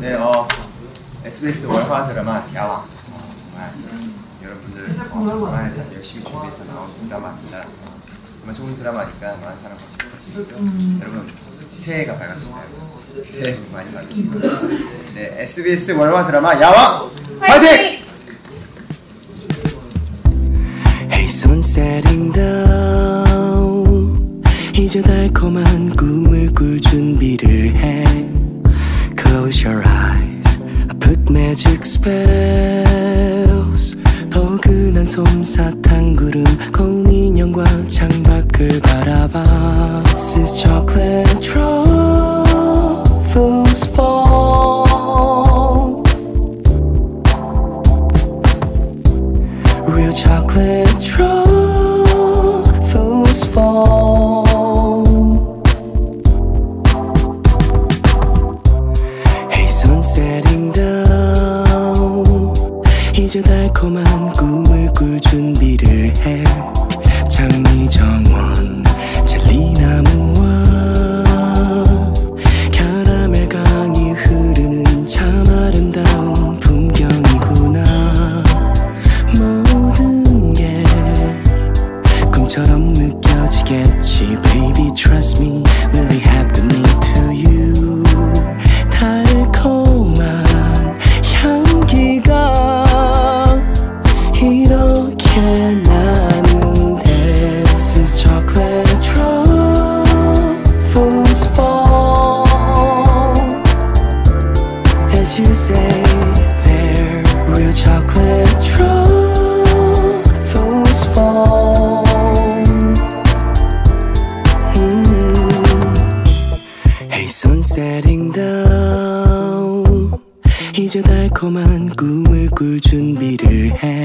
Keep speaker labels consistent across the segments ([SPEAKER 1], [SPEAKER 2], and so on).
[SPEAKER 1] 네, 어, SBS 월화 드라마 야왕 어, 정말 여러분들 어, 정말 열심히 준비해서 나온 드라마입니다. 어, 정말 좋은 드라마니까 많은 사랑 받으시고 여러분 새해가 밝았습니다. 새해 복 많이 받으시고 네, SBS 월화 드라마 야왕 화이팅!
[SPEAKER 2] Hey 이제 달콤한 꿈을 put magic spells 포근한 솜사탕 구름 고운 인형과 창밖을 바라봐 This is chocolate truffles fall Real chocolate truffles fall. Setting down. 이제 달콤한 꿈을 꿀 준비를 해. 장미 정원, 젤리 나무와 캐러멜 강이 흐르는 참 아름다운 풍경이구나. 모든 게 꿈처럼 느껴지겠지 Baby trust me 이렇게 나는데 This is chocolate truffles fall as you say there real chocolate truffles fall Mm. Hey sun setting down 이제 달콤한 꿈을 꿀 준비를 해.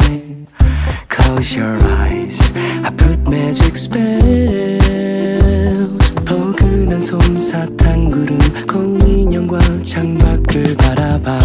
[SPEAKER 2] Close your eyes I put magic spells. 포근한 솜사탕 구름 고운 인형과 창밖을 바라봐